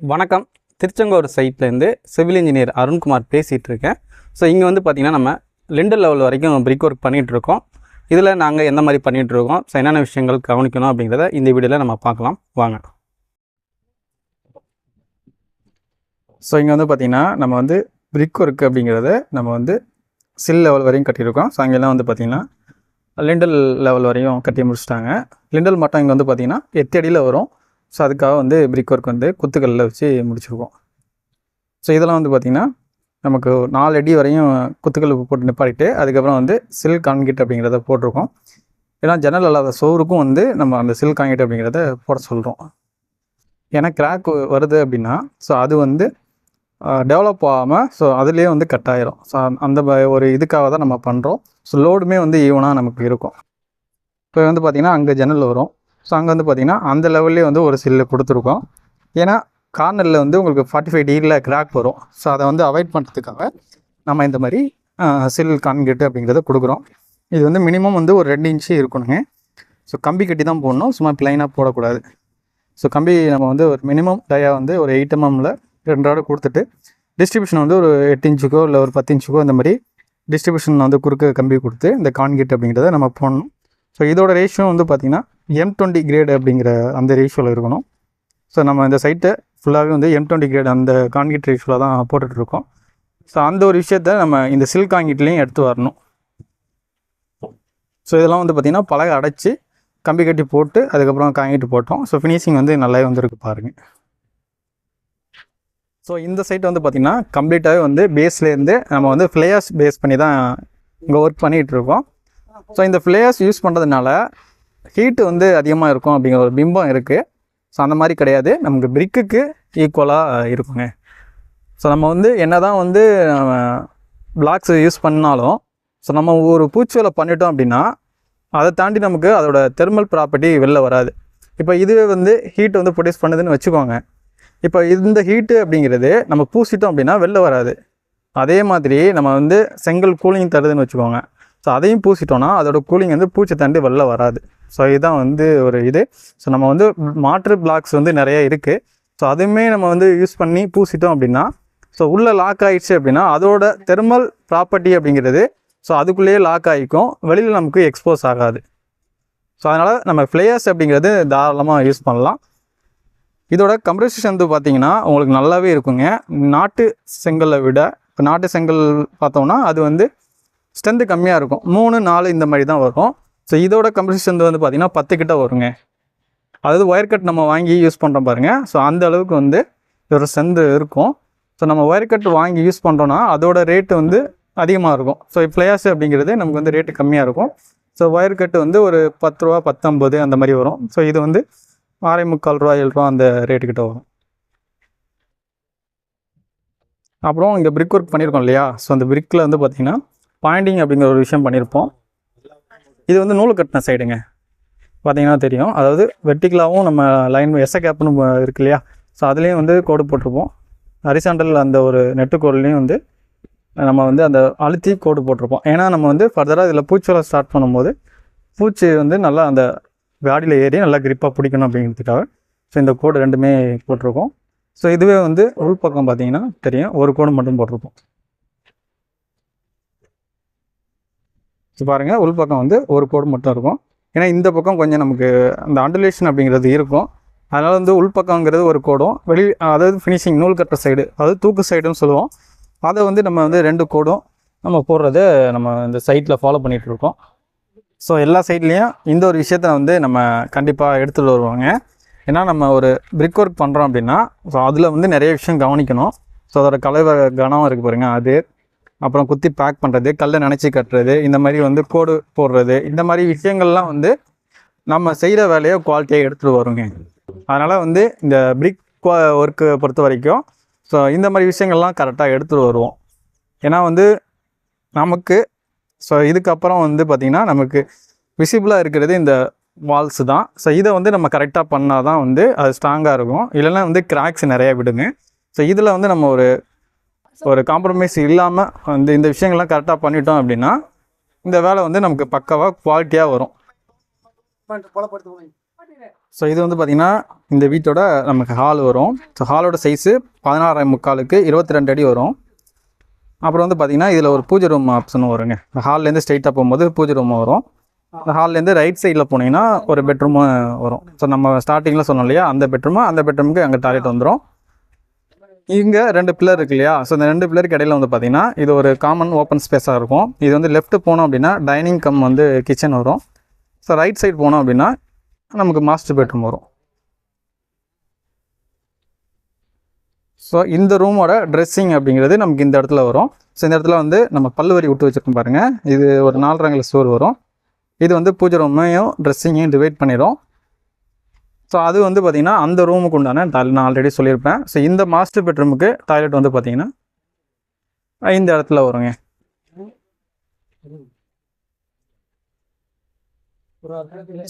வணக்கம். திருச்செங்கோடு சைட்லேருந்து civil engineer Arunkumar பேசிகிட்டு இருக்கேன் ஸோ இங்கே வந்து பார்த்திங்கன்னா நம்ம லிண்டல் லெவல் வரைக்கும் பிரிக் ஒர்க் பண்ணிகிட்ருக்கோம். இதில் நாங்கள் எந்த மாதிரி பண்ணிகிட்டு இருக்கோம் ஸோ என்னென்ன விஷயங்கள் கவனிக்கணும் அப்படிங்கிறத இந்த வீடியோவில் நம்ம பார்க்கலாம். வாங்க. ஸோ இங்கே வந்து பார்த்திங்கன்னா நம்ம வந்து பிரிக் ஒர்க் அப்படிங்கிறத நம்ம வந்து சில் லெவல் வரையும் கட்டியிருக்கோம். ஸோ அங்கெல்லாம் வந்து பார்த்திங்கன்னா லிண்டல் லெவல் வரையும் கட்டி முடிச்சிட்டாங்க. லிண்டல் மட்டும் இங்கே வந்து பார்த்திங்கன்னா எட்டு அடியில் வரும். ஸோ அதுக்காக வந்து பிரிக் ஒர்க் வந்து குத்துக்கல்லில் வச்சு முடிச்சிருக்கோம். ஸோ இதெல்லாம் வந்து பார்த்திங்கன்னா நமக்கு நாலு அடி வரையும் குத்துக்கல் போட்டு நிப்பாட்டிட்டு அதுக்கப்புறம் வந்து சில் கான்கிரீட் அப்படிங்கிறத போட்டிருக்கோம். ஏன்னா ஜன்னல் இல்லாத சோருக்கும் வந்து நம்ம அந்த சில் கான்கிரீட் அப்படிங்கிறத போட சொல்கிறோம் ஏன்னா கிராக் வருது அப்படின்னா ஸோ அது வந்து டெவலப் ஆகாமல் ஸோ அதுலேயே வந்து கட் ஆயிரும். ஸோ அந்த ஒரு இதுக்காக தான் நம்ம பண்ணுறோம் ஸோ லோடுமே வந்து ஈவனாக நமக்கு இருக்கும். இப்போ வந்து பார்த்திங்கன்னா அங்கே ஜன்னல் வரும். ஸோ அங்கே வந்து பார்த்திங்கன்னா அந்த லெவல்லே வந்து ஒரு சில்லு கொடுத்துருக்கோம். ஏன்னா கார்னரில் வந்து உங்களுக்கு ஃபார்ட்டி ஃபைவ் டிகிரியில் கிராக் வரும். ஸோ அதை வந்து அவாய்ட் பண்ணுறதுக்காக நம்ம இந்த மாதிரி சில் கான்கிரீட் அப்படிங்கிறத கொடுக்குறோம். இது வந்து மினிமம் வந்து ஒரு ரெண்டு இன்ச்சு இருக்கணுங்க. ஸோ கம்பி கட்டி தான் போடணும். சும்மா பிளைனாக போடக்கூடாது. ஸோ கம்பி நம்ம வந்து ஒரு மினிமம் டயா வந்து ஒரு எயிட் எம்எம்மில் ரெண்டோட கொடுத்துட்டு டிஸ்ட்ரிபியூஷன் வந்து ஒரு எட்டு இன்ச்சுக்கோ இல்லை ஒரு பத்து இன்ச்சுக்கோ இந்த மாதிரி டிஸ்ட்ரிபியூஷன் வந்து குறுக்க கம்பி கொடுத்து இந்த கான்கிரீட் அப்படிங்கிறத நம்ம போடணும். ஸோ இதோட ரேஷியோ வந்து பார்த்திங்கன்னா எம் டுவெண்ட்டி கிரேடு அப்படிங்கிற அந்த ரேஷியோவில் இருக்கணும். ஸோ நம்ம இந்த சைட்டை ஃபுல்லாகவே வந்து எம் டுவெண்ட்டி கிரேட் அந்த கான்கிரீட் ரேஷியோவில் தான் போட்டுட்ருக்கோம். ஸோ அந்த ஒரு விஷயத்த நம்ம இந்த சில்க் காங்கிட்லேயும் எடுத்து வரணும். ஸோ இதெல்லாம் வந்து பார்த்திங்கன்னா பலகை அடைச்சி கம்பி கட்டி போட்டு அதுக்கப்புறம் காங்கிட்டு போட்டோம். ஸோ ஃபினிஷிங் வந்து நல்லாவே வந்திருக்கு பாருங்கள் ஸோ இந்த சைட் வந்து பார்த்திங்கன்னா கம்ப்ளீட்டாகவே வந்து பேஸ்லேருந்து நம்ம வந்து ஃப்ளேயர்ஸ் பேஸ் பண்ணி தான் இங்கே ஒர்க் பண்ணிகிட்டு இருக்கோம் ஸோ இந்த ஃப்ளேயர்ஸ் யூஸ் பண்ணுறதுனால ஹீட்டு வந்து அதிகமாக இருக்கும் அப்படிங்கிற ஒரு பிம்பம் இருக்குது ஸோ அந்த மாதிரி கிடையாது. நமக்கு பிரிக்குக்கு ஈக்குவலாக இருக்குங்க. ஸோ நம்ம வந்து என்ன தான் வந்து பிளாக்ஸ் யூஸ் பண்ணாலும் ஸோ நம்ம ஒரு பூச்சியில் பண்ணிட்டோம் அப்படின்னா அதை தாண்டி நமக்கு அதோட தெர்மல் ப்ராப்பர்ட்டி வெளில வராது. இப்போ இதுவே வந்து ஹீட் வந்து ப்ரொடியூஸ் பண்ணுதுன்னு வச்சுக்கோங்க. இப்போ இந்த ஹீட்டு அப்படிங்கிறது நம்ம பூசிட்டோம் அப்படின்னா வெளில வராது. அதே மாதிரி நம்ம வந்து செங்கல் கூலிங் தருதுன்னு வச்சுக்கோங்க. ஸோ அதையும் பூசிட்டோன்னா அதோட கூலிங் வந்து பூச்சி தாண்டி வெளில வராது. ஸோ இதுதான் வந்து ஒரு இது. ஸோ நம்ம வந்து மாற்று பிளாக்ஸ் வந்து நிறைய இருக்குது ஸோ அதுவுமே நம்ம வந்து யூஸ் பண்ணி பூசிட்டோம் அப்படின்னா ஸோ உள்ளே லாக் ஆகிடுச்சு அப்படின்னா அதோட தெர்மல் ப்ராப்பர்ட்டி அப்படிங்கிறது ஸோ அதுக்குள்ளேயே லாக் ஆகிக்கும். வெளியில் நமக்கு எக்ஸ்போஸ் ஆகாது. ஸோ அதனால் நம்ம ஃப்ளேயர்ஸ் அப்படிங்கிறது தாராளமாக யூஸ் பண்ணலாம். இதோட கம்ப்ரஸேஷன் வந்து பார்த்திங்கன்னா உங்களுக்கு நல்லாவே இருக்குங்க. நாட்டு செங்கலை விட இப்போ நாட்டு செங்கல் பார்த்தோம்னா அது வந்து ஸ்ட்ரென்த்து கம்மியாக இருக்கும். மூணு நாலு இந்த மாதிரி தான் வரும். ஸோ இதோட கம்ப்ரஸேஷன் வந்து பார்த்தீங்கன்னா பத்து கிட்ட வருங்க. அதாவது ஒயர் கட் நம்ம வாங்கி யூஸ் பண்ணுறோம் பாருங்கள் ஸோ அந்த அளவுக்கு வந்து இதோட ஸ்ட்ரென்த்து இருக்கும். ஸோ நம்ம ஒயர் கட் வாங்கி யூஸ் பண்ணுறோன்னா அதோட ரேட்டு வந்து அதிகமாக இருக்கும். ஸோ ஃப்ளையாஸ் அப்படிங்கிறது நமக்கு வந்து ரேட்டு கம்மியாக இருக்கும். ஸோ ஒயர் கட்டு வந்து ஒரு பத்து ரூபா பத்தொம்பது அந்த மாதிரி வரும். ஸோ இது வந்து ஆறே முக்கால் ரூபா ஏழு ரூபா அந்த ரேட்டுக்கிட்ட வரும். அப்புறம் இங்கே பிரிக் ஒர்க் பண்ணியிருக்கோம் இல்லையா? ஸோ அந்த பிரிக்கில் வந்து பார்த்திங்கன்னா பாயிண்டிங் அப்படிங்கிற ஒரு விஷயம் பண்ணியிருப்போம். இது வந்து நூல் கட்டின சைடுங்க. பார்த்தீங்கன்னா தெரியும். அதாவது வெர்டிக்கலாகவும் நம்ம லைன் எஸ்ஸ கேப்னு இருக்கு இல்லையா? ஸோ அதுலேயும் வந்து கோடு போட்டிருப்போம். ஹரிசாண்டல் அந்த ஒரு நெட்டு கோடுலேயும் வந்து நம்ம வந்து அந்த அழுத்தி கோடு போட்டிருப்போம். ஏன்னா நம்ம வந்து ஃபர்தராக இதில் பூச்சிவலை ஸ்டார்ட் பண்ணும்போது பூச்சி வந்து நல்லா அந்த காடியில் ஏறி நல்லா கிரிப்பாக பிடிக்கணும் அப்படிங்கிறதுக்காக ஸோ இந்த கோடு ரெண்டுமே போட்டிருக்கோம். ஸோ இதுவே வந்து உள்பக்கம் பார்த்தீங்கன்னா தெரியும். ஒரு கோடு மட்டும் போட்டிருப்போம். ஸோ பாருங்கள் உள் பக்கம் வந்து ஒரு கோடு மட்டும் இருக்கும். ஏன்னா இந்த பக்கம் கொஞ்சம் நமக்கு அந்த அண்டுலேஷன் அப்படிங்கிறது இருக்கும். அதனால் வந்து உள் பக்கங்கிறது ஒரு கோடும். வெளி அதாவது ஃபினிஷிங் நூல் கட்டுற சைடு அதாவது தூக்கு சைடுன்னு சொல்லுவோம். அதை வந்து நம்ம வந்து ரெண்டு கோடும் நம்ம போடுறது நம்ம இந்த சைட்டில் ஃபாலோ பண்ணிகிட்டு இருக்கோம். ஸோ எல்லா சைட்லேயும் இந்த ஒரு விஷயத்த வந்து நம்ம கண்டிப்பாக எடுத்துகிட்டு வருவாங்க. ஏன்னா நம்ம ஒரு பிரிக் ஒர்க் பண்ணுறோம் அப்படின்னா ஸோ அதில் வந்து நிறைய விஷயம் கவனிக்கணும். ஸோ அதோட கலவை கனம் இருக்குது பாருங்கள் அது. அப்புறம் குத்தி பேக் பண்ணுறது கல்லை நினச்சி கட்டுறது இந்த மாதிரி வந்து கோடு போடுறது இந்த மாதிரி விஷயங்கள்லாம் வந்து நம்ம செய்கிற வேலையை குவாலிட்டியாக எடுத்துகிட்டு வருங்க. அதனால் வந்து இந்த பிரிக் ஒர்க்கு பொறுத்த வரைக்கும் ஸோ இந்த மாதிரி விஷயங்கள்லாம் கரெக்டாக எடுத்துகிட்டு வருவோம். ஏன்னா வந்து நமக்கு ஸோ இதுக்கப்புறம் வந்து பார்த்திங்கன்னா நமக்கு விசிபிளாக இருக்கிறது இந்த வால்ஸ் தான். ஸோ இதை வந்து நம்ம கரெக்டாக பண்ணால் தான் வந்து அது ஸ்ட்ராங்காக இருக்கும். இல்லைன்னா வந்து கிராக்ஸ் நிறையா விடுங்க. ஸோ இதில் வந்து நம்ம ஒரு ஒரு காம்ப்ரமைஸ் இல்லாமல் வந்து இந்த விஷயங்கள்லாம் கரெக்டாக பண்ணிட்டோம் அப்படின்னா இந்த வேலை வந்து நமக்கு பக்காவாக குவாலிட்டியாக வரும். ஸோ இது வந்து பார்த்திங்கன்னா இந்த வீட்டோட நமக்கு ஹால் வரும். ஸோ ஹாலோட சைஸு பதினாறு முக்காலுக்கு இருபத்தி ரெண்டு அடி வரும். அப்புறம் வந்து பார்த்திங்கன்னா இதில் ஒரு பூஜை ரூம் ஆப்ஷனும் வருங்க. இந்த ஹால்லேருந்து ஸ்ட்ரைட்டாக போகும்போது பூஜை ரூம் வரும். இந்த ஹால்லேருந்து ரைட் சைடில் போனீங்கன்னா ஒரு பெட்ரூமும் வரும். ஸோ நம்ம ஸ்டார்டிங்கில் சொன்னோம் இல்லையா அந்த பெட்ரூமு அந்த பெட்ரூமுக்கு அங்கே டாய்லெட் வந்துடும் இங்கே ரெண்டு பில்லர் இருக்கு இல்லையா? ஸோ இந்த ரெண்டு பில்லருக்கு இடையில வந்து பார்த்தீங்கன்னா இது ஒரு காமன் ஓப்பன் ஸ்பேஸாக இருக்கும். இது வந்து லெஃப்ட் போனோம் அப்படின்னா டைனிங் கம் வந்து கிச்சன் வரும். ஸோ ரைட் சைடு போனோம் அப்படின்னா நமக்கு மாஸ்டர் பெட்ரூம் வரும். ஸோ இந்த ரூமோட ட்ரெஸ்ஸிங் அப்படிங்கிறது நமக்கு இந்த இடத்துல வரும். ஸோ இந்த இடத்துல வந்து நம்ம பல்லு வரி விட்டு வச்சுருக்கோம் பாருங்கள் இது ஒரு நாலரங்கில் ஸ்டோர் வரும். இது வந்து பூஜை ரூமையும் ட்ரெஸ்ஸிங்கையும் டிவைட் பண்ணிடும் ஸோ அது வந்து பார்த்திங்கன்னா அந்த ரூமுக்கு உண்டான டாய்லெட் நான் ஆல்ரெடி சொல்லியிருப்பேன். ஸோ இந்த மாஸ்டர் பெட்ரூமுக்கு டாய்லெட் வந்து பார்த்திங்கன்னா இந்த இடத்துல வருங்க.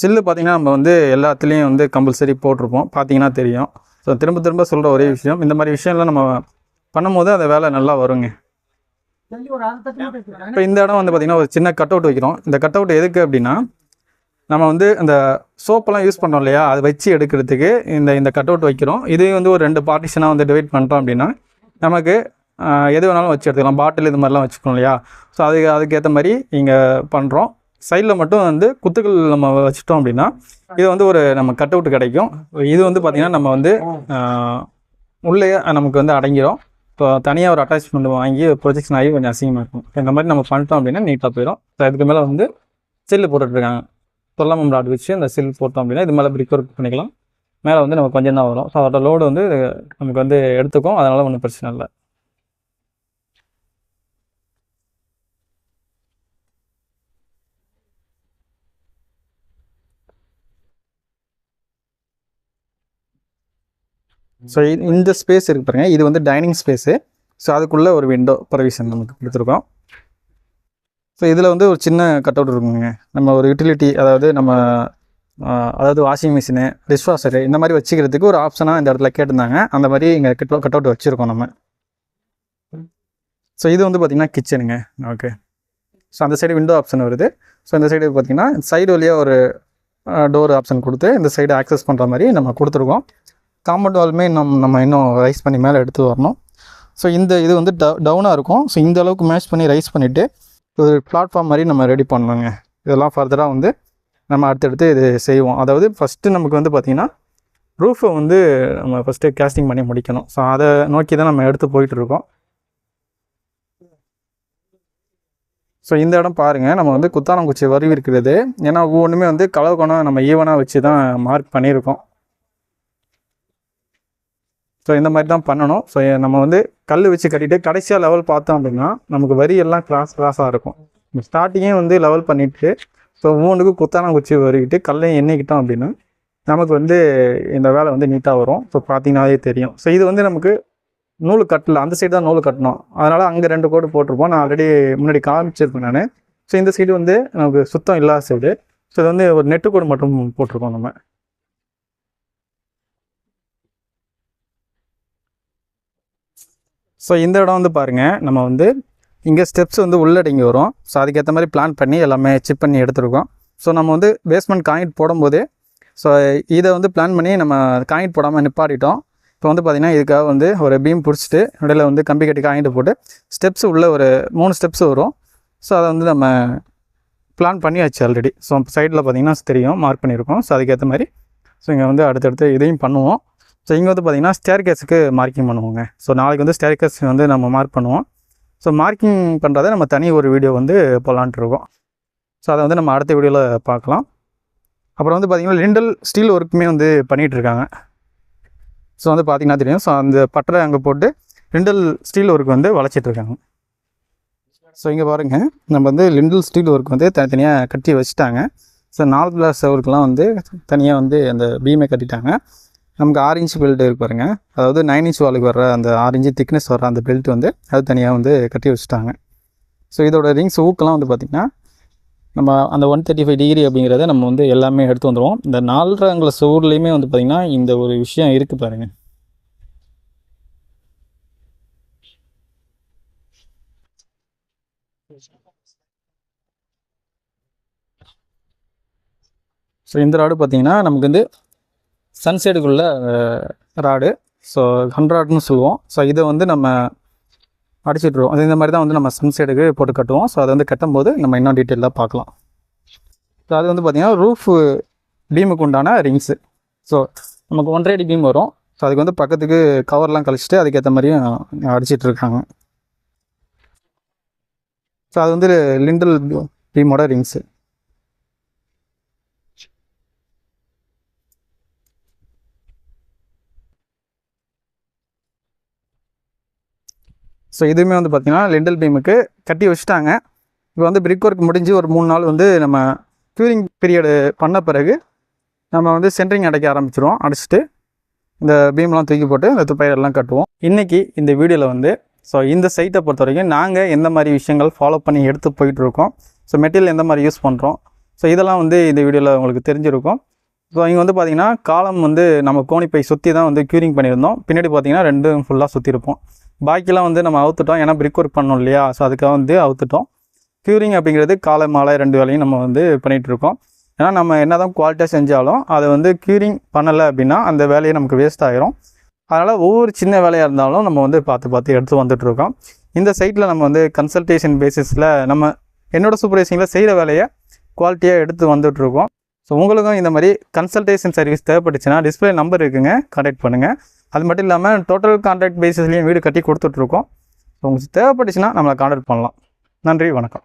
சில்லு பார்த்தீங்கன்னா நம்ம வந்து எல்லாத்துலேயும் வந்து கம்பல்சரி போட்டிருப்போம். பார்த்தீங்கன்னா தெரியும். ஸோ திரும்ப திரும்ப சொல்கிற ஒரே விஷயம் இந்த மாதிரி விஷயம்லாம் நம்ம பண்ணும்போது அந்த வேலை நல்லா வருங்க. இப்போ இந்த இடம் வந்து பார்த்திங்கன்னா ஒரு சின்ன கட் அவுட் வைக்கிறோம். இந்த கட் அவுட் எதுக்கு அப்படின்னா நம்ம வந்து அந்த சோப்பெல்லாம் யூஸ் பண்ணோம் இல்லையா? அதை வச்சு எடுக்கிறதுக்கு இந்த இந்த கட் அவுட் வைக்கிறோம். இதே வந்து ஒரு ரெண்டு பார்ட்டிஷனாக வந்து டிவைட் பண்ணுறோம் அப்படின்னா நமக்கு எது வேணாலும் வச்சு எடுத்துக்கலாம். பாட்டில் இது மாதிரிலாம் வச்சுக்கணும் இல்லையா? ஸோ அதுக்கு அதுக்கேற்ற மாதிரி இங்கே பண்ணுறோம் சைடில் மட்டும் வந்து குத்துக்கள் நம்ம வச்சுட்டோம் அப்படின்னா இது வந்து ஒரு நம்ம கட் அவுட் கிடைக்கும். இது வந்து பார்த்திங்கன்னா நம்ம வந்து உள்ளேயே உள்ளே நமக்கு வந்து அடங்கிடும் இப்போ தனியாக ஒரு அட்டாச்மெண்ட் வாங்கி ப்ரொஜெக்ஷன் ஆகி கொஞ்சம் அசிங்கமாக இருக்கும். இந்த மாதிரி நம்ம பண்ணிட்டோம் அப்படின்னா நீட்டாக போயிடும் ஸோ இதுக்கு மேலே வந்து செல்லு போட்டுட்ருக்காங்க தொல்லாமம் ராட் வச்சு அந்த சில் போட்டோம் அப்படின்னா இது மேலே பிரிக் ஒர்க் பண்ணிக்கலாம். மேலே வந்து நமக்கு கொஞ்சம் தான் வரும். ஸோ அதோட லோடு வந்து நமக்கு வந்து எடுத்துக்கும். அதனால் ஒன்றும் பிரச்சனை இல்லை. ஸோ இந்த ஸ்பேஸ் இருக்கு பாருங்க. இது வந்து டைனிங் ஸ்பேஸு ஸோ அதுக்குள்ளே ஒரு விண்டோ ப்ரொவிஷன் நமக்கு கொடுத்துருக்கோம். ஸோ இதில் வந்து ஒரு சின்ன கட் அவுட் இருக்குங்க. நம்ம ஒரு யூட்டிலிட்டி அதாவது நம்ம அதாவது வாஷிங் மிஷினு டிஷ்வாஷரு இந்த மாதிரி வச்சுக்கிறதுக்கு ஒரு ஆப்ஷனாக இந்த இடத்துல கேட்டிருந்தாங்க. அந்த மாதிரி இங்கே கட் கட் அவுட் வச்சுருக்கோம் நம்ம. ஸோ இது வந்து பார்த்திங்கன்னா கிச்சனுங்க ஓகே ஸோ அந்த சைடு விண்டோ ஆப்ஷன் வருது. ஸோ இந்த சைடு பார்த்திங்கன்னா சைடு வழியாக ஒரு டோர் ஆப்ஷன் கொடுத்து இந்த சைடு ஆக்சஸ் பண்ணுற மாதிரி நம்ம கொடுத்துருக்கோம். காம்பவுண்ட் வால்மே நம்ம நம்ம இன்னும் ரைஸ் பண்ணி மேலே எடுத்து வரணும். ஸோ இந்த இது வந்து டவுனாக இருக்கும். ஸோ இந்த அளவுக்கு மேட்ச் பண்ணி ரைஸ் பண்ணிவிட்டு ஒரு பிளாட்ஃபார்ம் மாதிரி நம்ம ரெடி பண்ணணுங்க. இதெல்லாம் ஃபர்தராக வந்து நம்ம அடுத்தடுத்து இது செய்வோம். அதாவது ஃபஸ்ட்டு நமக்கு வந்து பார்த்திங்கன்னா ரூஃபை வந்து நம்ம ஃபஸ்ட்டு கேஸ்டிங் பண்ணி முடிக்கணும். ஸோ அதை நோக்கி தான் நம்ம எடுத்து போயிட்டுருக்கோம் ஸோ இந்த இடம் பாருங்கள் நம்ம வந்து குத்தாலங்குச்சி வருவி இருக்கிறது. ஏன்னா ஒவ்வொன்றுமே வந்து கலவு நம்ம ஈவனாக வச்சு தான் மார்க் பண்ணியிருக்கோம். ஸோ இந்த மாதிரி தான் பண்ணணும். ஸோ நம்ம வந்து கல் வச்சு கட்டிட்டு கடைசியாக லெவல் பார்த்தோம் அப்படின்னா நமக்கு வரி எல்லாம் கிராஸ் கிராஸாக இருக்கும். ஸ்டார்டிங்கே வந்து லெவல் பண்ணிவிட்டு ஸோ மூணுக்கு குத்தான குச்சி வரிக்கிட்டு கல்லையும் எண்ணிக்கிட்டோம் அப்படின்னா நமக்கு வந்து இந்த வேலை வந்து நீட்டாக வரும். ஸோ பார்த்தீங்கன்னாவே தெரியும். ஸோ இது வந்து நமக்கு நூல் கட்டல அந்த சைடு தான் நூல் கட்டணும். அதனால் அங்கே ரெண்டு கோடு போட்டிருப்போம். நான் ஆல்ரெடி முன்னாடி காமிச்சிருப்பேன் நான். ஸோ இந்த சைடு வந்து நமக்கு சுத்தம் இல்லாத சைடு ஸோ இது வந்து ஒரு நெட்டு கோடு மட்டும் போட்டிருக்கோம் நம்ம. ஸோ இந்த இடம் வந்து பாருங்கள் நம்ம வந்து இங்கே ஸ்டெப்ஸ் வந்து உள்ளடங்கி வரும். ஸோ அதுக்கேற்ற மாதிரி பிளான் பண்ணி எல்லாமே செக் பண்ணி எடுத்துருக்கோம். ஸோ நம்ம வந்து பேஸ்மெண்ட் காயிட் போடும்போது ஸோ இதை வந்து பிளான் பண்ணி நம்ம காயின்ட் போடாமல் நிப்பாட்டிட்டோம். இப்போ வந்து பார்த்திங்கன்னா இதுக்காக வந்து ஒரு பீம் பிடிச்சிட்டு இடையில வந்து கம்பி கட்டி காயிட்டு போட்டு ஸ்டெப்ஸ் உள்ள ஒரு மூணு ஸ்டெப்ஸ் வரும். ஸோ அதை வந்து நம்ம பிளான் பண்ணியாச்சு ஆல்ரெடி ஸோ சைடில் பார்த்திங்கன்னா தெரியும் மார்க் பண்ணியிருக்கோம். ஸோ அதுக்கேற்ற மாதிரி ஸோ இங்கே வந்து அடுத்தடுத்து இதையும் பண்ணுவோம். ஸோ இங்கே வந்து பார்த்திங்கன்னா ஸ்டேர் கேஸுக்கு மார்க்கிங் பண்ணுவோங்க. ஸோ நாளைக்கு வந்து ஸ்டேர் கேஸ் வந்து நம்ம மார்க் பண்ணுவோம். ஸோ மார்க்கிங் பண்ணுறதை நம்ம தனி ஒரு வீடியோ வந்து போகலான்ட்டு இருக்கோம். ஸோ அதை வந்து நம்ம அடுத்த வீடியோவில் பார்க்கலாம். அப்புறம் வந்து பார்த்திங்கன்னா லிண்டல் ஸ்டீல் ஒர்க்குமே வந்து பண்ணிகிட்டு இருக்காங்க. ஸோ வந்து பார்த்திங்கன்னா தெரியும். ஸோ அந்த பட்டறை அங்கே போட்டு லிண்டல் ஸ்டீல் ஒர்க் வந்து வளைச்சிட்ருக்காங்க ஸோ இங்கே பாருங்கள் நம்ம வந்து லிண்டல் ஸ்டீல் ஒர்க் வந்து தனித்தனியாக கட்டி வச்சுட்டாங்க. ஸோ நாலு கிளாஸ் ஒர்க்கெலாம் வந்து தனியாக வந்து அந்த பீமை கட்டிட்டாங்க. நமக்கு ஆரஞ்சு பெல்ட் இருக்கு பாருங்க. அதாவது நைன் இன்ச் வாலுக்கு வர்ற அந்த ஆரஞ்சு திக்னஸ் வர்ற அந்த பெல்ட் வந்து அது தனியாக வந்து கட்டி வச்சுட்டாங்க. ஸோ இதோட ரிங்ஸ் ஊக்கெல்லாம் வந்து பார்த்திங்கன்னா நம்ம அந்த ஒன் தேர்ட்டி ஃபைவ் டிகிரி அப்படிங்கிறத நம்ம வந்து எல்லாமே எடுத்து வந்துடுவோம் இந்த நாலரை அங்குல சுவர்லேயுமே வந்து பார்த்திங்கன்னா இந்த ஒரு விஷயம் இருக்குது பாருங்கள் ஸோ இந்த ராடு பார்த்தீங்கன்னா நமக்கு வந்து சன்சைடுக்குள்ள ராடு ஸோ ஹண்ட்ராட்னு சொல்லுவோம். ஸோ இதை வந்து நம்ம அடிச்சிட்ருவோம் அது இந்த மாதிரி தான் வந்து நம்ம சன்சைடுக்கு போட்டு கட்டுவோம். ஸோ அதை வந்து கட்டும்போது நம்ம இன்னும் டீட்டெயிலாக பார்க்கலாம். ஸோ அது வந்து பார்த்திங்கன்னா ரூஃப் பீமுக்கு உண்டான ரிங்ஸு ஸோ நமக்கு ஒன்றரை அடி பீம் வரும். ஸோ அதுக்கு வந்து பக்கத்துக்கு கவர்லாம் கழிச்சிட்டு அதுக்கேற்ற மாதிரியும் அடிச்சிட்ருக்காங்க ஸோ அது வந்து லிண்டல் பீமோட ரிங்ஸு ஸோ இதுவுமே வந்து பார்த்திங்கன்னா லெண்டல் பீமுக்கு கட்டி வச்சுட்டாங்க. இப்போ வந்து பிரிக் ஒர்க் முடிஞ்சு ஒரு மூணு நாள் வந்து நம்ம க்யூரிங் பீரியடு பண்ண பிறகு நம்ம வந்து சென்ட்ரிங் அடைக்க ஆரம்பிச்சிருவோம். அடிச்சுட்டு இந்த பீம்லாம் தூக்கி போட்டு இந்த துப்பையெல்லாம் கட்டுவோம். இன்றைக்கி இந்த வீடியோவில் வந்து ஸோ இந்த சைட்டை பொறுத்த வரைக்கும் நாங்கள் எந்த மாதிரி விஷயங்கள் ஃபாலோ பண்ணி எடுத்து போயிட்டுருக்கோம். ஸோ மெட்டீரியல் எந்த மாதிரி யூஸ் பண்ணுறோம் ஸோ இதெல்லாம் வந்து இந்த வீடியோவில் உங்களுக்கு தெரிஞ்சிருக்கும். ஸோ இங்கே வந்து பார்த்திங்கன்னா காலம் வந்து நம்ம கோணிப்பை சுற்றி தான் வந்து க்யூரிங் பண்ணியிருந்தோம். பின்னாடி பார்த்திங்கன்னா ரெண்டும் ஃபுல்லாக சுற்றிருப்போம் பாக்கிலாம் வந்து நம்ம அவுத்துட்டோம். ஏன்னா பிரிக் ஒர்க் பண்ணோம் இல்லையா? ஸோ அதுக்காக வந்து அவுத்துட்டோம். க்யூரிங் அப்படிங்கிறது காலை மாலை ரெண்டு வேலையும் நம்ம வந்து பண்ணிகிட்ருக்கோம் ஏன்னா நம்ம என்ன தான் குவாலிட்டியாக செஞ்சாலும் அதை வந்து க்யூரிங் பண்ணலை அப்படின்னா அந்த வேலையை நமக்கு வேஸ்ட் ஆகிரும் அதனால் ஒவ்வொரு சின்ன வேலையாக இருந்தாலும் நம்ம வந்து பார்த்து பார்த்து எடுத்து வந்துட்டுருக்கோம். இந்த சைட்டில் நம்ம வந்து கன்சல்டேஷன் பேசிஸில் நம்ம என்னோடய சூப்பர்வைசிங்கில் செய்கிற வேலையை குவாலிட்டியாக எடுத்து வந்துட்டுருக்கோம். ஸோ உங்களுக்கும் இந்த மாதிரி கன்சல்டேஷன் சர்வீஸ் தேவைப்பட்டுச்சுன்னா டிஸ்பிளே நம்பர் இருக்குங்க. கான்டாக்ட் பண்ணுங்கள் அது மட்டும் இல்லாமல் டோட்டல் கான்ட்ராக்ட் பேசிஸ்லேயும் வீடு கட்டி கொடுத்துட்ருக்கோம் ஸோ உங்களுக்கு தேவைப்பட்டுச்சுன்னா நம்மளை கான்டாக்ட் பண்ணலாம். நன்றி வணக்கம்.